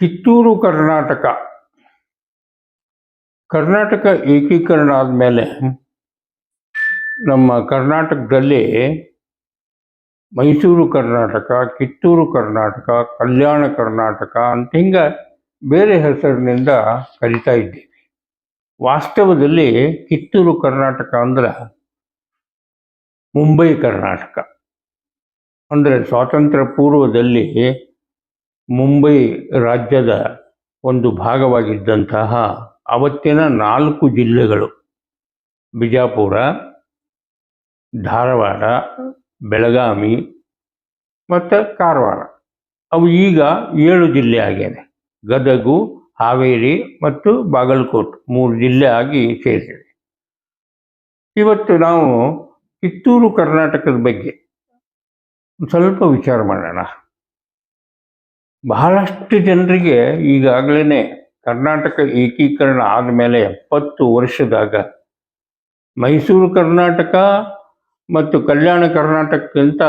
ಕಿತ್ತೂರು ಕರ್ನಾಟಕ. ಕರ್ನಾಟಕ ಏಕೀಕರಣ ಆದಮೇಲೆ ನಮ್ಮ ಕರ್ನಾಟಕದಲ್ಲಿ ಮೈಸೂರು ಕರ್ನಾಟಕ, ಕಿತ್ತೂರು ಕರ್ನಾಟಕ, ಕಲ್ಯಾಣ ಕರ್ನಾಟಕ ಅಂತ ಹಿಂಗೆ ಬೇರೆ ಹೆಸರಿನಿಂದ ಕರಿತಾ ಇದ್ದೀವಿ. ವಾಸ್ತವದಲ್ಲಿ ಕಿತ್ತೂರು ಕರ್ನಾಟಕ ಅಂದ್ರೆ ಮುಂಬೈ ಕರ್ನಾಟಕ. ಅಂದರೆ ಸ್ವಾತಂತ್ರ್ಯ ಪೂರ್ವದಲ್ಲಿ ಮುಂಬೈ ರಾಜ್ಯದ ಒಂದು ಭಾಗವಾಗಿದ್ದಂತಹ ಅವತ್ತಿನ ನಾಲ್ಕು ಜಿಲ್ಲೆಗಳು. ಬಿಜಾಪುರ, ಧಾರವಾಡ, ಬೆಳಗಾವಿ ಮತ್ತು ಕಾರವಾರ. ಅವು ಈಗ ಏಳು ಜಿಲ್ಲೆ ಆಗ್ಯಾವೆ. ಗದಗು, ಹಾವೇರಿ ಮತ್ತು ಬಾಗಲಕೋಟೆ ಮೂರು ಜಿಲ್ಲೆ ಆಗಿ ಸೇರಿದೆ ಇವತ್ತು ನಾವು ಕಿತ್ತೂರು ಕರ್ನಾಟಕದ ಬಗ್ಗೆ ಸ್ವಲ್ಪ ವಿಚಾರ ಮಾಡೋಣ. ಬಹಳಷ್ಟು ಜನರಿಗೆ ಈಗಾಗಲೇ ಕರ್ನಾಟಕ ಏಕೀಕರಣ ಆದಮೇಲೆ ಎಪ್ಪತ್ತು ವರ್ಷದಾಗ ಮೈಸೂರು ಕರ್ನಾಟಕ ಮತ್ತು ಕಲ್ಯಾಣ ಕರ್ನಾಟಕಕ್ಕಿಂತ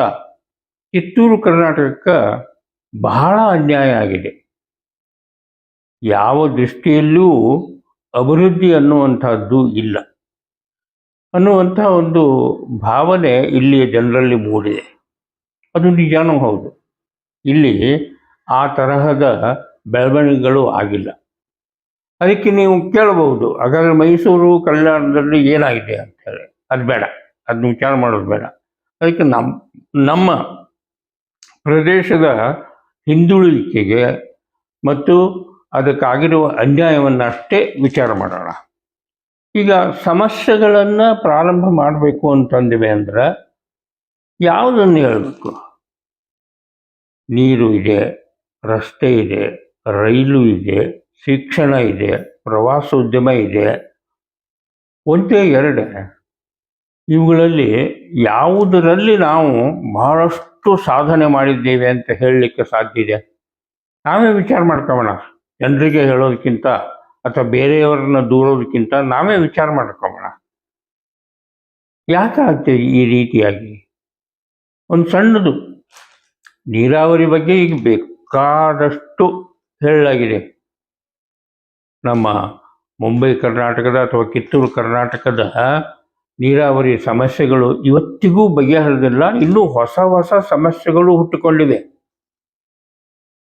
ಕಿತ್ತೂರು ಕರ್ನಾಟಕಕ್ಕೆ ಬಹಳ ಅನ್ಯಾಯ ಆಗಿದೆ. ಯಾವ ದೃಷ್ಟಿಯಲ್ಲೂ ಅಭಿವೃದ್ಧಿ ಅನ್ನುವಂಥದ್ದು ಇಲ್ಲ. ಅನ್ನುವಂಥ ಒಂದು ಭಾವನೆ ಇಲ್ಲಿಯ ಜನರಲ್ಲಿ ಮೂಡಿದೆ. ಅದು ನಿಜಾನೂ ಹೌದು. ಇಲ್ಲಿ ಆ ತರಹದ ಬೆಳವಣಿಗೆಗಳು ಆಗಿಲ್ಲ. ಅದಕ್ಕೆ ನೀವು ಕೇಳಬಹುದು, ಹಾಗಾದ್ರೆ ಮೈಸೂರು ಕಲ್ಯಾಣದಲ್ಲಿ ಏನಾಗಿದೆ ಅಂತ ಹೇಳಿ. ಅದು ಬೇಡ ಅದನ್ನ ವಿಚಾರ ಮಾಡೋದು ಬೇಡ. ಅದಕ್ಕೆ ನಮ್ಮ ನಮ್ಮ ಪ್ರದೇಶದ ಹಿಂದುಳಿಕೆಗೆ ಮತ್ತು ಅದಕ್ಕಾಗಿರುವ ಅನ್ಯಾಯವನ್ನು ಅಷ್ಟೇ ವಿಚಾರ ಮಾಡೋಣ. ಈಗ ಸಮಸ್ಯೆಗಳನ್ನು ಪ್ರಾರಂಭ ಮಾಡಬೇಕು ಅಂತಂದಿವೆ ಅಂದ್ರೆ ಯಾವುದನ್ನು ಹೇಳಬೇಕು? ನೀರು ಇದೆ ರಸ್ತೆ ಇದೆ, ರೈಲು ಇದೆ, ಶಿಕ್ಷಣ ಇದೆ, ಪ್ರವಾಸೋದ್ಯಮ ಇದೆ. ಒಂದೇ ಎರಡೇ. ಇವುಗಳಲ್ಲಿ ಯಾವುದರಲ್ಲಿ ನಾವು ಬಹಳಷ್ಟು ಸಾಧನೆ ಮಾಡಿದ್ದೇವೆ ಅಂತ ಹೇಳಲಿಕ್ಕೆ ಸಾಧ್ಯ ಇದೆ? ನಾವೇ ವಿಚಾರ ಮಾಡ್ಕೊಳ್ಳೋಣ ಜನರಿಗೆ ಹೇಳೋದಕ್ಕಿಂತ ಅಥವಾ ಬೇರೆಯವರನ್ನ ದೂರೋದಕ್ಕಿಂತ ನಾವೇ ವಿಚಾರ ಮಾಡ್ಕೊಳ್ಳೋಣ ಯಾಕಾಗ್ತದೆ ಈ ರೀತಿಯಾಗಿ? ಒಂದು ಸಣ್ಣದು. ನೀರಾವರಿ ಬಗ್ಗೆ ಈಗ ಬೇಕಾದಷ್ಟು ಹೇಳಲಾಗಿದೆ ನಮ್ಮ ಮುಂಬೈ ಕರ್ನಾಟಕದ ಅಥವಾ ಕಿತ್ತೂರು ಕರ್ನಾಟಕದ ನೀರಾವರಿ ಸಮಸ್ಯೆಗಳು ಇವತ್ತಿಗೂ ಬಗೆಹರಿದಿಲ್ಲ. ಇನ್ನೂ ಹೊಸ ಹೊಸ ಸಮಸ್ಯೆಗಳು ಹುಟ್ಟಿಕೊಂಡಿವೆ.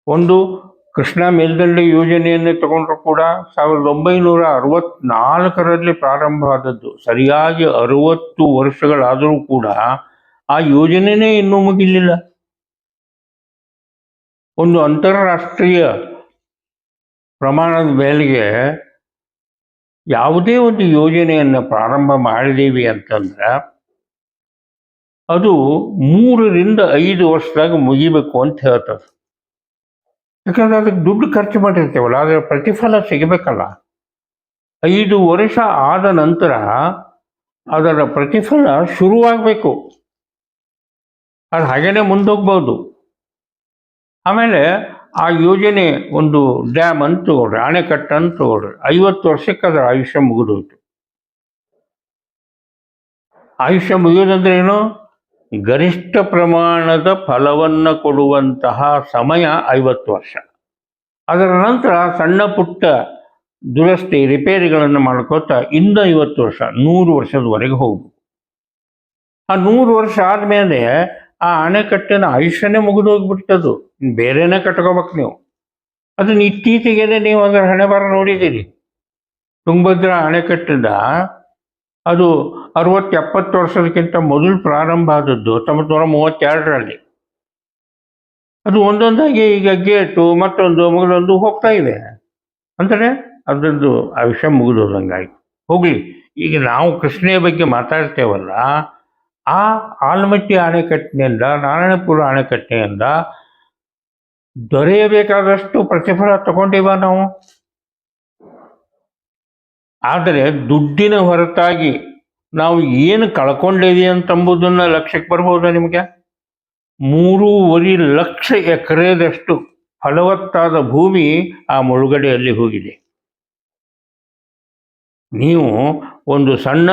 ಒಂದು ಕೃಷ್ಣಾ ಮೇಲ್ದಂಡೆ ಯೋಜನೆಯನ್ನು ತಗೊಂಡ್ರು ಕೂಡ ಸಾವಿರದ ಒಂಬೈನೂರ ಅರವತ್ನಾಲ್ಕರಲ್ಲಿ ಪ್ರಾರಂಭ ಆದದ್ದು ಸರಿಯಾಗಿ ಅರವತ್ತು ವರ್ಷಗಳಾದರೂ ಕೂಡ ಆ ಯೋಜನೆನೇ ಇನ್ನೂ ಮುಗಿಲಿಲ್ಲ. ಒಂದು ಅಂತಾರಾಷ್ಟ್ರೀಯ ಪ್ರಮಾಣದ ಮೇಲೆಗೆ ಯಾವುದೇ ಒಂದು ಯೋಜನೆಯನ್ನು ಪ್ರಾರಂಭ ಮಾಡಿದ್ದೀವಿ ಅಂತಂದ್ರೆ ಅದು ಮೂರರಿಂದ ಐದು ವರ್ಷದಾಗ ಮುಗಿಬೇಕು ಅಂತ ಹೇಳ್ತದೆ. ಯಾಕಂದ್ರೆ ಅದಕ್ಕೆ ದುಡ್ಡು ಖರ್ಚು ಮಾಡಿರ್ತೇವಲ್ಲ ಆದರೆ ಪ್ರತಿಫಲ ಸಿಗಬೇಕಲ್ಲ. ಐದು ವರ್ಷ ಆದ ನಂತರ ಅದರ ಪ್ರತಿಫಲ ಶುರುವಾಗಬೇಕು. ಅದು ಹಾಗೇನೆ ಮುಂದೋಗ್ಬೋದು. ಆಮೇಲೆ ಆ ಯೋಜನೆ ಒಂದು ಡ್ಯಾಮ್ ಅಂತ ತಗೊಳ್ರಿ ಅಂತ ತಗೊಳ್ರಿ ಐವತ್ತು ವರ್ಷಕ್ಕೆ ಅದರ ಆಯುಷ್ಯ ಮುಗಿದೋಯ್ತು. ಆಯುಷ್ಯ ಮುಗಿಯೋದಂದ್ರೆ ಏನು? ಗರಿಷ್ಠ ಪ್ರಮಾಣದ ಫಲವನ್ನು ಕೊಡುವಂತಹ ಸಮಯ ಐವತ್ತು ವರ್ಷ. ಅದರ ನಂತರ ಸಣ್ಣ ಪುಟ್ಟ ದುರಸ್ತಿ, ರಿಪೇರಿಗಳನ್ನು ಮಾಡ್ಕೋತಾ ಇಂದ ಐವತ್ತು ವರ್ಷ, ನೂರು ವರ್ಷದವರೆಗೆ ಹೋಗ್ಬೇಕು ಆ ನೂರು ವರ್ಷ ಆದಮೇಲೆ ಆ ಅಣೆಕಟ್ಟಿನ ಆಯುಷ್ಯನೇ ಮುಗಿದು ಹೋಗ್ಬಿಡ್ತದು ಬೇರೆನೇ ಕಟ್ಕೋಬೇಕು ನೀವು. ಅದನ್ನ ಇತ್ತೀಚೆಗೆ ನೀವು ಅದರ ಹಣೆ ಬರ ನೋಡಿದ್ದೀರಿ. ತುಂಗಭದ್ರಾ ಅಣೆಕಟ್ಟಿಂದ ಅದು ಅರವತ್ತು ಎಪ್ಪತ್ತು ವರ್ಷದಕ್ಕಿಂತ ಮೊದಲು ಪ್ರಾರಂಭ ಆದದ್ದು, ಹತ್ತೊಂಬತ್ತು ನೂರ ಮೂವತ್ತೆರಡರಲ್ಲಿ. ಅದು ಒಂದೊಂದಾಗಿ ಈಗ ಗೇಟು, ಮತ್ತೊಂದು ಮಗಳೊಂದು ಹೋಗ್ತಾ ಇದೆ. ಅಂದರೆ ಅದರದ್ದು ವಿಷಯ ಮುಗಿದೋದಂಗಾಗಿ ಹೋಗಲಿ, ಈಗ ನಾವು ಕೃಷ್ಣೆಯ ಬಗ್ಗೆ ಮಾತಾಡ್ತೇವಲ್ಲ ಆ ಆಲ್ಮಟ್ಟಿ ಅಣೆಕಟ್ಟಿನಿಂದ ನಾರಾಯಣಪುರ ಅಣೆಕಟ್ಟಿನಿಂದ ದೊರೆಯಬೇಕಾದಷ್ಟು ಪ್ರತಿಫಲ ತಗೊಂಡಿವ ನಾವು. ಆದರೆ ದುಡ್ಡಿನ ಹೊರತಾಗಿ ನಾವು ಏನು ಕಳ್ಕೊಂಡಿದ್ದೀವಿ ಅಂತಂಬುದನ್ನು ಲಕ್ಷಕ್ಕೆ ಬರ್ಬೋದಾ ನಿಮಗೆ? ಮೂರೂವರೆ ಲಕ್ಷ ಎಕರೆದಷ್ಟು ಫಲವತ್ತಾದ ಭೂಮಿ ಆ ಮುಳುಗಡೆಯಲ್ಲಿ ಹೋಗಿದೆ. ನೀವು ಒಂದು ಸಣ್ಣ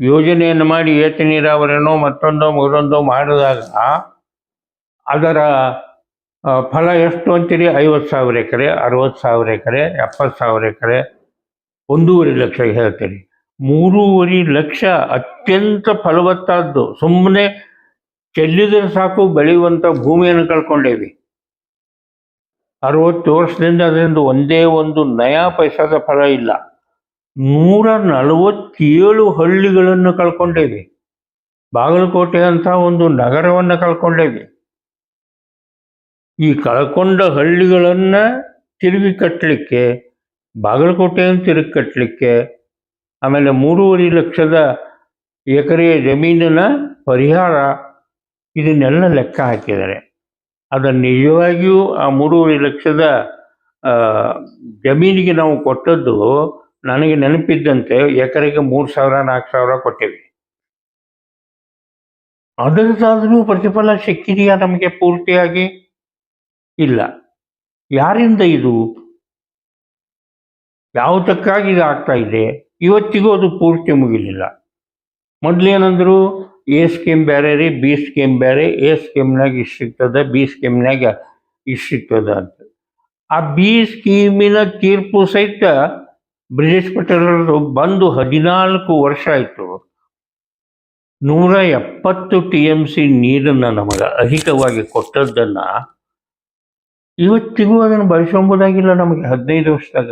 ಯೋಜನೆಯನ್ನು ಮಾಡಿ ಏತ ನೀರಾವರಿನೋ ಮತ್ತೊಂದೋ ಮಗದೊಂದೋ ಮಾಡಿದಾಗ ಅದರ ಫಲ ಎಷ್ಟು ಅಂತೀರಿ? ಐವತ್ತು ಸಾವಿರ ಎಕರೆ, ಅರವತ್ತು ಸಾವಿರ ಎಕರೆ, ಎಪ್ಪತ್ತು ಸಾವಿರ ಎಕರೆ, ಒಂದೂವರೆ ಲಕ್ಷ ಹೇಳ್ತೀರಿ. ಮೂರುವರೆ ಲಕ್ಷ ಅತ್ಯಂತ ಫಲವತ್ತಾದ್ದು. ಸುಮ್ಮನೆ ಚೆಲ್ಲಿದ್ರೆ ಸಾಕು ಬೆಳೆಯುವಂಥ ಭೂಮಿಯನ್ನು ಕಳ್ಕೊಂಡೇವಿ. ಅರವತ್ತು ವರ್ಷದಿಂದ ಅದರಿಂದ ಒಂದೇ ಒಂದು ನಯಾ ಪೈಸಾದ ಫಲ ಇಲ್ಲ. ನೂರ ನಲವತ್ತೇಳು ಹಳ್ಳಿಗಳನ್ನು ಕಳ್ಕೊಂಡೇವೆ ಬಾಗಲಕೋಟೆ ಅಂತ ಒಂದು ನಗರವನ್ನು ಕಳ್ಕೊಂಡೇವೆ ಈ ಕಳ್ಕೊಂಡ ಹಳ್ಳಿಗಳನ್ನ ತಿರುಗಿ ಕಟ್ಟಲಿಕ್ಕೆ ಬಾಗಲಕೋಟೆಯನ್ನು ತಿರುಗಿ ಕಟ್ಟಲಿಕ್ಕೆ ಆಮೇಲೆ ಮೂರುವರೆ ಲಕ್ಷದ ಎಕರೆ ಜಮೀನಿನ ಪರಿಹಾರ ಇದನ್ನೆಲ್ಲ ಲೆಕ್ಕ ಹಾಕಿದ್ದಾರೆ. ಅದನ್ನು ನಿಜವಾಗಿಯೂ ಆ ಮೂರುವರೆ ಲಕ್ಷದ ಜಮೀನಿಗೆ ನಾವು ಕೊಟ್ಟದ್ದು ನನಗೆ ನೆನಪಿದ್ದಂತೆ ಎಕರೆಗೆ ಮೂರು ಸಾವಿರ, ನಾಲ್ಕು ಸಾವಿರ ಕೊಟ್ಟಿವಿ ಅದರದ್ದಾದರೂ ಪ್ರತಿಫಲ ಸಿಕ್ಕಿದೆಯಾ ನಮಗೆ ಪೂರ್ತಿಯಾಗಿ? ಇಲ್ಲ. ಯಾರಿಂದ ಇದು? ಯಾವುದಕ್ಕಾಗಿ ಇದು ಆಗ್ತಾ ಇದೆ? ಇವತ್ತಿಗೂ ಅದು ಪೂರ್ತಿ ಮುಗಿಲಿಲ್ಲ. ಮೊದಲೇನಂದ್ರು ಎ ಸ್ಕೀಮ್ ಬೇರೆ ರೀ, ಬಿ ಸ್ಕೀಮ್ ಬೇರೆ, ಎ ಸ್ಕೀಮ್ನಾಗ ಇಷ್ಟು ಸಿಗ್ತದೆ, ಬಿ ಸ್ಕೀಮ್ನಾಗ ಇಷ್ಟು ಅಂತ. ಆ ಬಿ ಸ್ಕೀಮಿನ ತೀರ್ಪು ಸಹಿತ ಬ್ರಿಜೇಶ್ ಪಟೇಲ್ ಅವ್ರದ್ದು ಬಂದು ಹದಿನಾಲ್ಕು ವರ್ಷ ಆಯಿತು. ನೂರ ಎಪ್ಪತ್ತು ಟಿ ಎಂ ಸಿ ನೀರನ್ನು ನಮಗೆ ಅಧಿಕವಾಗಿ ಕೊಟ್ಟದ್ದನ್ನು ಇವತ್ತಿಗೂ ಅದನ್ನು ಬಳಸೋಂಬುದಾಗಿಲ್ಲ ನಮಗೆ ಹದಿನೈದು ವರ್ಷದಾಗ.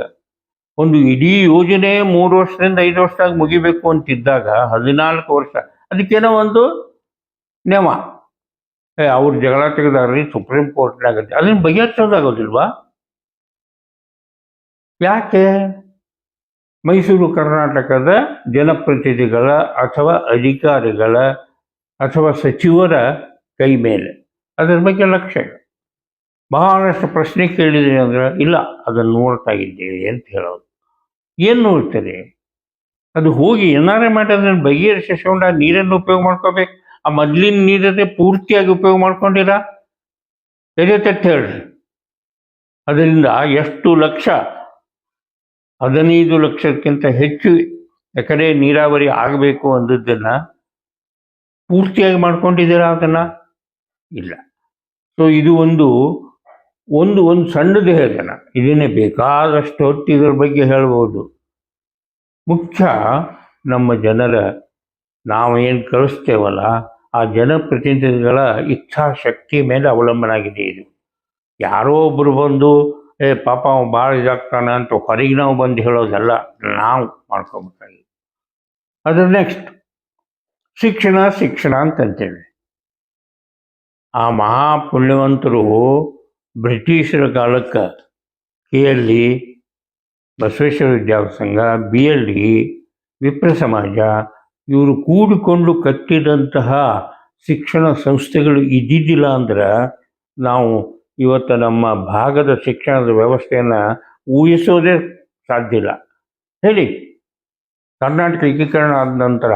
ಒಂದು ಇಡೀ ಯೋಜನೆ ಮೂರು ವರ್ಷದಿಂದ ಐದು ವರ್ಷದಾಗ ಮುಗಿಬೇಕು ಅಂತಿದ್ದಾಗ ಹದಿನಾಲ್ಕು ವರ್ಷ. ಅದಕ್ಕೇನೋ ಒಂದು ನೆಮ. ಏ, ಅವ್ರು ಜಗಳ ತೆಗೆದಾರ್ರಿ ಸುಪ್ರೀಂ ಕೋರ್ಟ್ನಾಗ ಅದನ್ನು ಬಗೆಹರಿಸೋದಾಗೋದಿಲ್ವಾ? ಯಾಕೆ? ಮೈಸೂರು ಕರ್ನಾಟಕದ ಜನಪ್ರತಿನಿಧಿಗಳ ಅಥವಾ ಅಧಿಕಾರಿಗಳ ಅಥವಾ ಸಚಿವರ ಕೈ ಮೇಲೆ. ಅದರ ಬಗ್ಗೆ ಲಕ್ಷ್ಯ. ಬಹಳಷ್ಟು ಪ್ರಶ್ನೆ ಕೇಳಿದ್ದೀನಿ ಅಂದ್ರೆ, ಇಲ್ಲ, ಅದನ್ನು ನೋಡ್ತಾ ಇದ್ದೇವೆ ಅಂತ ಹೇಳೋದು. ಏನು ನೋಡ್ತಾರೆ? ಅದು ಹೋಗಿ ಏನಾರೇ ಮಾಡಿ ಅದನ್ನು ಬಗೆಹರಿಸಿಕೊಂಡು ನೀರನ್ನು ಉಪಯೋಗ ಮಾಡ್ಕೋಬೇಕು. ಆ ಮೊದಲಿನ ನೀರನ್ನೇ ಪೂರ್ತಿಯಾಗಿ ಉಪಯೋಗ ಮಾಡ್ಕೊಂಡಿರ? ಎದೆ ಹೇಳ್ರಿ. ಅದರಿಂದ ಎಷ್ಟು ಲಕ್ಷ ಹದಿನೈದು ಲಕ್ಷಕ್ಕಿಂತ ಹೆಚ್ಚು ಎಕರೆ ನೀರಾವರಿ ಆಗಬೇಕು ಅಂದದ್ದನ್ನು ಪೂರ್ತಿಯಾಗಿ ಮಾಡ್ಕೊಂಡಿದ್ದೀರಾ ಅದನ್ನು? ಇಲ್ಲ. ಸೊ ಇದು ಒಂದು ಒಂದು ಒಂದು ಸಣ್ಣದು ಹೇಳ್ತಾನೆ ಇದನ್ನೇ ಬೇಕಾದಷ್ಟು ಹೊತ್ತು ಇದ್ರ ಬಗ್ಗೆ ಹೇಳ್ಬೋದು. ಮುಖ್ಯ ನಮ್ಮ ಜನರ ಏನು ಕಳಿಸ್ತೇವಲ್ಲ, ಆ ಜನಪ್ರತಿನಿಧಿಗಳ ಇಚ್ಛಾಶಕ್ತಿ ಮೇಲೆ ಅವಲಂಬನ ಆಗಿದೆ ಇದು. ಯಾರೋ ಒಬ್ಬರು ಬಂದು ಏ, ಪಾಪ ಅವ್ನು ಭಾಳ ಇದಾಗ್ತಾನೆ ಅಂತ ಹೊರಗೆ ನಾವು ಬಂದು ಹೇಳೋದೆಲ್ಲ ನಾವು ಮಾಡ್ಕೋಬೇಕಾಗಿ ಅದ್ರ ನೆಕ್ಸ್ಟ್ ಶಿಕ್ಷಣ ಶಿಕ್ಷಣ ಅಂತಂತೇವೆ ಆ ಮಹಾಪುಣ್ಯವಂತರು ಬ್ರಿಟಿಷರ ಕಾಲಕ್ಕೆ K L E, Basaveshwara Vidyasangha B L E, Vipra Samaja, ಇವರು ಕೂಡಿಕೊಂಡು ಕಟ್ಟಿದಂತಹ ಶಿಕ್ಷಣ ಸಂಸ್ಥೆಗಳು ಇದ್ದಿದ್ದಿಲ್ಲ ಅಂದ್ರೆ ನಾವು ಇವತ್ತು ನಮ್ಮ ಭಾಗದ ಶಿಕ್ಷಣದ ವ್ಯವಸ್ಥೆಯನ್ನು ಊಹಿಸೋದೇ ಸಾಧ್ಯ ಇಲ್ಲ. ಹೇಳಿ. ಕರ್ನಾಟಕ ಏಕೀಕರಣ ಆದ ನಂತರ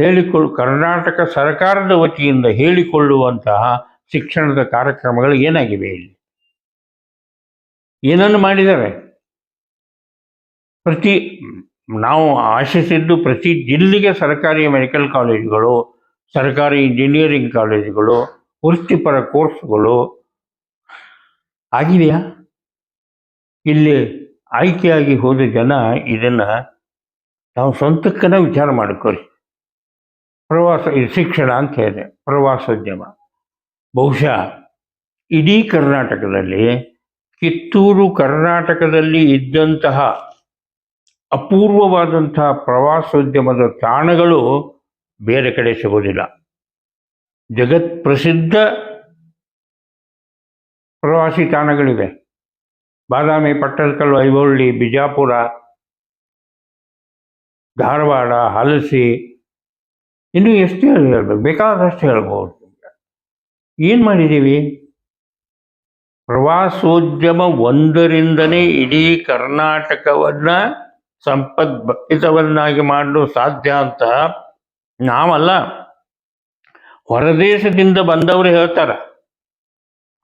ಹೇಳಿಕೊಳ್, ಕರ್ನಾಟಕ ಸರ್ಕಾರದ ವತಿಯಿಂದ ಹೇಳಿಕೊಳ್ಳುವಂತಹ ಶಿಕ್ಷಣದ ಕಾರ್ಯಕ್ರಮಗಳು ಏನಾಗಿವೆ ಇಲ್ಲಿ ಏನನ್ನು ಮಾಡಿದ್ದಾರೆ? ಪ್ರತಿ ನಾವು ಆಶಿಸಿದ್ದು ಪ್ರತಿ ಜಿಲ್ಲೆಗೆ ಸರ್ಕಾರಿ ಮೆಡಿಕಲ್ ಕಾಲೇಜುಗಳು, ಸರ್ಕಾರಿ ಇಂಜಿನಿಯರಿಂಗ್ ಕಾಲೇಜುಗಳು, ವೃತ್ತಿಪರ ಕೋರ್ಸ್ಗಳು ಆಗಿದೆಯಾ? ಇಲ್ಲಿ ಆಯ್ಕೆಯಾಗಿ ಹೋದ ಜನ ಇದನ್ನು ನಾವು ಸ್ವಂತಕ್ಕನ ವಿಚಾರ ಮಾಡ್ಕೊರಿ ಪ್ರವಾಸ ಶಿಕ್ಷಣ ಅಂತ ಹೇಳಿದೆ ಪ್ರವಾಸೋದ್ಯಮ. ಬಹುಶಃ ಇಡೀ ಕರ್ನಾಟಕದಲ್ಲಿ ಕಿತ್ತೂರು ಕರ್ನಾಟಕದಲ್ಲಿ ಇದ್ದಂತಹ ಅಪೂರ್ವವಾದಂತಹ ಪ್ರವಾಸೋದ್ಯಮದ ತಾಣಗಳು ಬೇರೆ ಕಡೆ ಸಿಗೋದಿಲ್ಲ ಜಗತ್ ಪ್ರಸಿದ್ಧ ಪ್ರವಾಸಿ ತಾಣಗಳಿವೆ. ಬಾದಾಮಿ ಪಟ್ಟದಕಲ್ಲು ಐಹೊಳ್ಳಿ, ಬಿಜಾಪುರ, ಧಾರವಾಡ, ಹಲಸಿ. ಇನ್ನೂ ಎಷ್ಟು ಹೇಳಬೇಕು? ಬೇಕಾದಷ್ಟು ಹೇಳ್ಬೋದು. ಏನು ಮಾಡಿದ್ದೀವಿ? ಪ್ರವಾಸೋದ್ಯಮ ಒಂದರಿಂದನೇ ಇಡೀ ಕರ್ನಾಟಕವನ್ನು ಸಂಪದ್ಭರಿತವನ್ನಾಗಿ ಮಾಡಲು ಸಾಧ್ಯ ಅಂತ ನಾವಲ್ಲ. ಹೊರದೇಶದಿಂದ ಬಂದವರು ಹೇಳ್ತಾರೆ.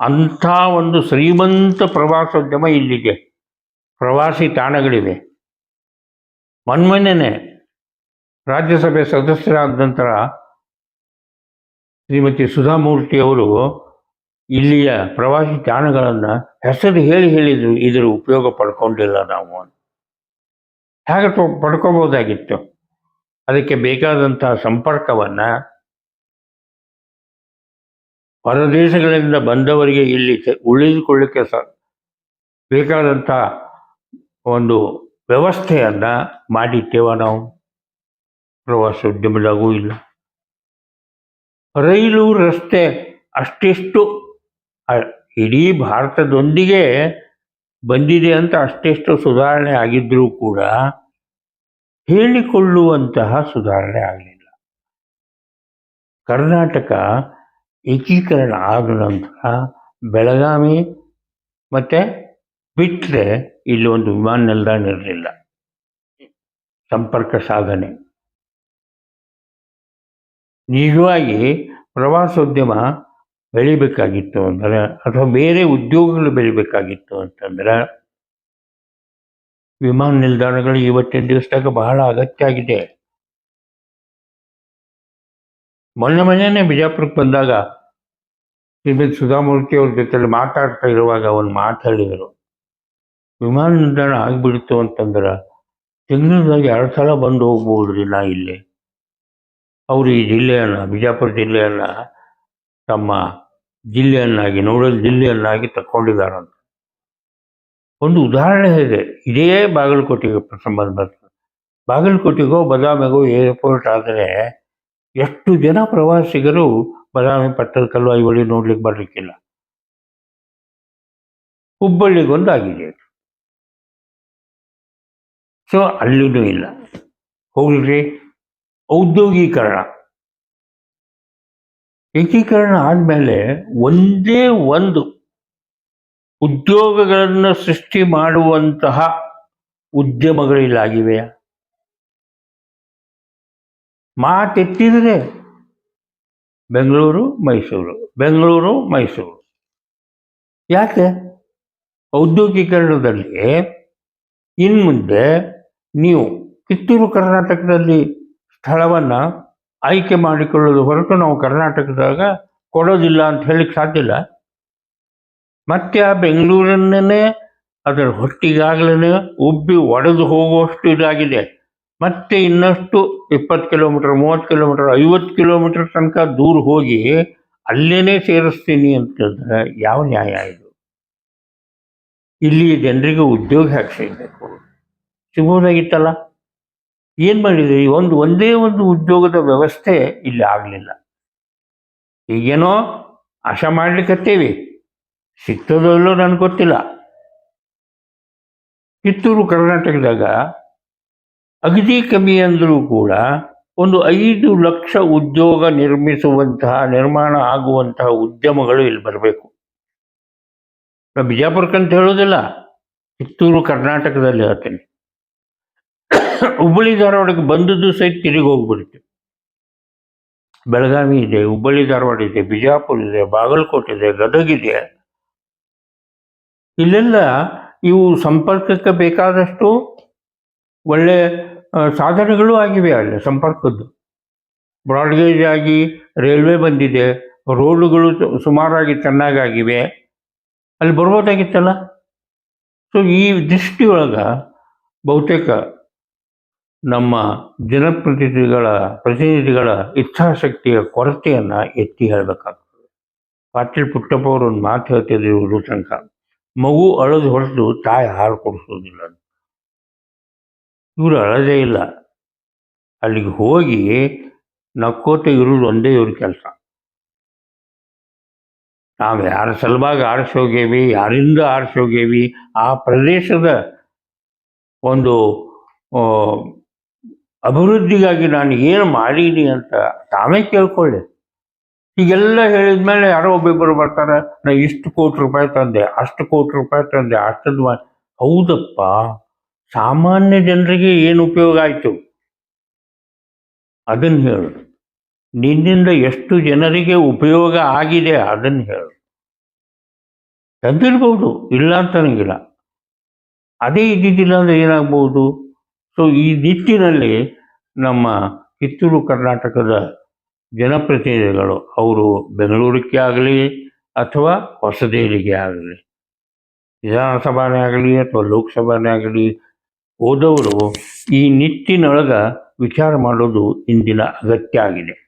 ಅಂಥ ಒಂದು ಶ್ರೀಮಂತ ಪ್ರವಾಸೋದ್ಯಮ ಇಲ್ಲಿದೆ. ಪ್ರವಾಸಿ ತಾಣಗಳಿವೆ. ಮೊನ್ಮೊನ್ನೆನೆ ರಾಜ್ಯಸಭೆ ಸದಸ್ಯರಾದ ನಂತರ ಶ್ರೀಮತಿ ಸುಧಾಮೂರ್ತಿ ಅವರು ಇಲ್ಲಿಯ ಪ್ರವಾಸಿ ತಾಣಗಳನ್ನು ಹೆಸರು ಹೇಳಿ ಹೇಳಿದರು ಇದರ ಉಪಯೋಗ ಪಡ್ಕೊಂಡಿಲ್ಲ ನಾವು ಹೇಗೆ ಪಡ್ಕೋಬೋದಾಗಿತ್ತು. ಅದಕ್ಕೆ ಬೇಕಾದಂಥ ಸಂಪರ್ಕವನ್ನ ಹೊರದೇಶಗಳಿಂದ ಬಂದವರಿಗೆ ಇಲ್ಲಿ ಉಳಿದುಕೊಳ್ಳಿಕ್ಕೆ ಸ ಬೇಕಾದಂಥ ಒಂದು ವ್ಯವಸ್ಥೆಯನ್ನು ಮಾಡಿದ್ದೇವ ನಾವು? ಪ್ರವಾಸೋದ್ಯಮದಾಗೂ ಇಲ್ಲ. ರೈಲು, ರಸ್ತೆ ಅಷ್ಟಿಷ್ಟು ಇಡೀ ಭಾರತದೊಂದಿಗೆ ಬಂದಿದೆ ಅಂತ ಅಷ್ಟೆಷ್ಟು ಸುಧಾರಣೆ ಆಗಿದ್ರೂ ಕೂಡ ಹೇಳಿಕೊಳ್ಳುವಂತಹ ಸುಧಾರಣೆ ಆಗಲಿಲ್ಲ. ಕರ್ನಾಟಕ ಏಕೀಕರಣ ಆದ ನಂತರ ಬೆಳಗಾವಿ ಮತ್ತೆ ಬಿಟ್ಟರೆ ಒಂದು ವಿಮಾನ ನಿಲ್ದಾಣ ಇರಲಿಲ್ಲ. ಸಂಪರ್ಕ ಸಾಧನೆ. ನಿಜವಾಗಿ ಪ್ರವಾಸೋದ್ಯಮ ಬೆಳಿಬೇಕಾಗಿತ್ತು ಅಂದರೆ ಅಥವಾ ಬೇರೆ ಉದ್ಯೋಗಗಳು ಬೆಳಿಬೇಕಾಗಿತ್ತು ಅಂತಂದ್ರೆ ವಿಮಾನ ನಿಲ್ದಾಣಗಳು ಇವತ್ತಿನ ದಿವಸದಾಗ ಬಹಳ ಅಗತ್ಯ ಆಗಿದೆ. ಮೊನ್ನೆ ಮೊನ್ನೆನೇ ಬಿಜಾಪುರಕ್ಕೆ ಬಂದಾಗ ಶ್ರೀಮತಿ ಸುಧಾಮೂರ್ತಿ ಅವ್ರ ಜೊತೆಲಿ ಮಾತಾಡ್ತಾ ಇರುವಾಗ ಅವನು ಮಾತಾಡಿದರು ವಿಮಾನ ನಿಲ್ದಾಣ ಆಗಿಬಿಡ್ತು ಅಂತಂದ್ರೆ ತಿಂಗಳದಾಗ ಎರಡು ಸಲ ಬಂದು ಹೋಗ್ಬೋದ್ರಿ ನಾ ಇಲ್ಲಿ? ಅವರು ಈ ಜಿಲ್ಲೆಯನ್ನು, ಬಿಜಾಪುರ ಜಿಲ್ಲೆಯನ್ನು ತಮ್ಮ ಜಿಲ್ಲೆಯನ್ನಾಗಿ, ನೋಡಲ್ ಜಿಲ್ಲೆಯನ್ನಾಗಿ ಅಂತ ಒಂದು ಉದಾಹರಣೆ ಇದೆ. ಇದೇ ಬಾಗಲಕೋಟೆಗೆ ಸಂಬಂಧ ಬರ್ತದೆ ಬಾಗಲಕೋಟೆಗೋ, ಬದಾಮಿಗೋ, ಏರ್ಪೋರ್ಟ್ ಆದರೆ ಎಷ್ಟು ಜನ ಪ್ರವಾಸಿಗರು ಬದಾಮಿ ಪಟ್ಟದಕಲ್ಲು ಐವಳಿ ನೋಡ್ಲಿಕ್ಕೆ ಬರಲಿಕ್ಕಿಲ್ಲ. ಹುಬ್ಬಳ್ಳಿಗೊಂದು ಆಗಿದೆ ಸೊ, ಅಲ್ಲಿನೂ ಇಲ್ಲ. ಹೋಗ್ರಿ ಔದ್ಯೋಗೀಕರಣ. ಏಕೀಕರಣ ಆದಮೇಲೆ ಒಂದೇ ಒಂದು ಉದ್ಯೋಗಗಳನ್ನು ಸೃಷ್ಟಿ ಮಾಡುವಂತಹ ಉದ್ಯಮಗಳಿಲ್ಲಾಗಿವೆಯಾ ಮಾತೆತ್ತಿದ್ರೆ ಬೆಂಗಳೂರು, ಮೈಸೂರು ಬೆಂಗಳೂರು, ಮೈಸೂರು. ಯಾಕೆ? ಔದ್ಯೋಗೀಕರಣದಲ್ಲಿ ಇನ್ನು ಮುಂದೆ ನೀವು ಕಿತ್ತೂರು ಕರ್ನಾಟಕದಲ್ಲಿ ಸ್ಥಳವನ್ನು ಆಯ್ಕೆ ಮಾಡಿಕೊಳ್ಳೋದು ಹೊರತು ನಾವು ಕರ್ನಾಟಕದಾಗ ಕೊಡೋದಿಲ್ಲ ಅಂತ ಹೇಳಿಕ್ಕೆ ಸಾಧ್ಯ ಇಲ್ಲ. ಮತ್ತೆ ಆ ಬೆಂಗಳೂರನ್ನೇ ಅದರ ಹೊಟ್ಟಿಗಾಗಲೇ ಉಬ್ಬಿ ಒಡೆದು ಹೋಗುವಷ್ಟು ಇದಾಗಿದೆ. ಮತ್ತೆ ಇನ್ನಷ್ಟು ಇಪ್ಪತ್ತು ಕಿಲೋಮೀಟರ್, ಮೂವತ್ತು ಕಿಲೋಮೀಟರ್, ಐವತ್ತು ಕಿಲೋಮೀಟರ್ ತನಕ ದೂರ ಹೋಗಿ ಅಲ್ಲೇನೆ ಸೇರಿಸ್ತೀನಿ ಅಂತಂದ್ರೆ ಯಾವ ನ್ಯಾಯ ಇದು? ಇಲ್ಲಿ ಜನರಿಗೆ ಉದ್ಯೋಗ ಹಾಕಿ ಸಿಗಬೇಕು? ಏನು ಮಾಡಿದ್ರಿ? ಒಂದು, ಒಂದೇ ಒಂದು ಉದ್ಯೋಗದ ವ್ಯವಸ್ಥೆ ಇಲ್ಲಿ ಆಗಲಿಲ್ಲ. ಈಗೇನೋ ಆಶಾ ಮಾಡ್ಲಿಕ್ಕತ್ತೀವಿ ಸಿಗ್ತದೋ ಇಲ್ಲೋ ನನಗೆ ಗೊತ್ತಿಲ್ಲ. ಕಿತ್ತೂರು, ಕರ್ನಾಟಕದಾಗ ಅಗದಿ ಕಮ್ಮಿ ಅಂದರೂ ಕೂಡ ಒಂದು ಐದು ಲಕ್ಷ ಉದ್ಯೋಗ ನಿರ್ಮಿಸುವಂತಹ, ನಿರ್ಮಾಣ ಆಗುವಂತಹ ಉದ್ಯಮಗಳು ಇಲ್ಲಿ ಬರಬೇಕು. ಬಿಜಾಪುರಕ್ಕಂತ ಹೇಳೋದಿಲ್ಲ, ಕಿತ್ತೂರು ಕರ್ನಾಟಕದಲ್ಲಿ ಹೇಳ್ತೀನಿ. ಹುಬ್ಬಳ್ಳಿ ಧಾರವಾಡಕ್ಕೆ ಬಂದದ್ದು ಸಹಿತ ತಿರುಗಿ ಹೋಗ್ಬಿಡುತ್ತೆ. ಬೆಳಗಾವಿ ಇದೆ, ಹುಬ್ಬಳ್ಳಿ ಧಾರವಾಡ ಇದೆ, ಬಿಜಾಪುರ ಇದೆ, ಬಾಗಲಕೋಟೆ ಇದೆ, ಗದಗ ಇದೆ. ಇಲ್ಲೆಲ್ಲ ಇವು ಸಂಪರ್ಕಕ್ಕೆ ಬೇಕಾದಷ್ಟು ಒಳ್ಳೆ ಸಾಧನಗಳು ಆಗಿವೆ ಅಲ್ಲಿ ಸಂಪರ್ಕದ್ದು. ಬ್ರಾಡ್ಗೇಜ್ ಆಗಿ ರೈಲ್ವೆ ಬಂದಿದೆ. ರೋಡುಗಳು ಸುಮಾರಾಗಿ ಚೆನ್ನಾಗಾಗಿವೆ. ಅಲ್ಲಿ ಬರ್ಬೋದಾಗಿತ್ತಲ್ಲ? ಸೊ, ಈ ದೃಷ್ಟಿಯೊಳಗ ಬಹುತೇಕ ನಮ್ಮ ಜನಪ್ರತಿನಿಧಿಗಳ, ಪ್ರತಿನಿಧಿಗಳ ಇಚ್ಛಾಶಕ್ತಿಯ ಕೊರತೆಯನ್ನು ಎತ್ತಿ ಹೇಳಬೇಕಾಗ್ತದೆ. ಪಾಟೀಲ್ ಪುಟ್ಟಪ್ಪ ಅವರು ಒಂದು ಮಾತು ಹೇಳ್ತಿದ್ರು ತನಕ ಮಗು ಅಳದು ಹೊರತು ತಾಯಿ ಹಾಲು ಕೊಡಿಸೋದಿಲ್ಲ. ಇವರು ಅಳದೇ ಇಲ್ಲ. ಅಲ್ಲಿಗೆ ಹೋಗಿ ನಕ್ಕೋತ ಇರೋದು ಒಂದೇ ಇವ್ರ ಕೆಲಸ. ನಾವು ಯಾರ ಸಲುವಾಗಿ ಆರಿಸಿ ಹೋಗೇವಿ ಯಾರಿಂದ ಆರಿಸಿ ಹೋಗೇವಿ ಆ ಪ್ರದೇಶದ ಒಂದು ಅಭಿವೃದ್ಧಿಗಾಗಿ ನಾನು ಏನು ಮಾಡೀನಿ ಅಂತ ತಾವೇ ಕೇಳ್ಕೊಳ್ಳಿ. ಹೀಗೆಲ್ಲ ಹೇಳಿದ್ಮೇಲೆ ಯಾರೋ ಒಬ್ಬಿಬ್ಬರು ಬರ್ತಾರೆ, ನಾ ಇಷ್ಟು ಕೋಟಿ ರೂಪಾಯಿ ತಂದೆ, ಅಷ್ಟು ಕೋಟಿ ರೂಪಾಯಿ ತಂದೆ ಅಷ್ಟದ್ದು ಹೌದಪ್ಪ. ಸಾಮಾನ್ಯ ಜನರಿಗೆ ಏನು ಉಪಯೋಗ ಆಯಿತು? ಅದನ್ನು ಹೇಳು. ನಿನ್ನಿಂದ ಎಷ್ಟು ಜನರಿಗೆ ಉಪಯೋಗ ಆಗಿದೆ ಅದನ್ನು ಹೇಳು. ತಂದಿರ್ಬೋದು, ಇಲ್ಲ ಅಂತ ಅನ್ನಂಗಿಲ್ಲ. ಅದೇ ಇದ್ದಿದ್ದಿಲ್ಲ ಅಂದ್ರೆ ಏನಾಗ್ಬೋದು? ಸೊ ಈ ನಿಟ್ಟಿನಲ್ಲಿ ನಮ್ಮ ಕಿತ್ತೂರು ಕರ್ನಾಟಕದ ಜನಪ್ರತಿನಿಧಿಗಳು, ಅವರು ಬೆಂಗಳೂರಿಗೆ ಆಗಲಿ ಅಥವಾ ಹೊಸದೇರಿಗೆ ಆಗಲಿ, ವಿಧಾನಸಭಾನೇ ಆಗಲಿ ಅಥವಾ ಲೋಕಸಭಾನೇ ಆಗಲಿ ಹೋದವರು ಈ ನಿಟ್ಟಿನೊಳಗೆ ವಿಚಾರ ಮಾಡೋದು ಇಂದಿನ ಅಗತ್ಯ ಆಗಿದೆ.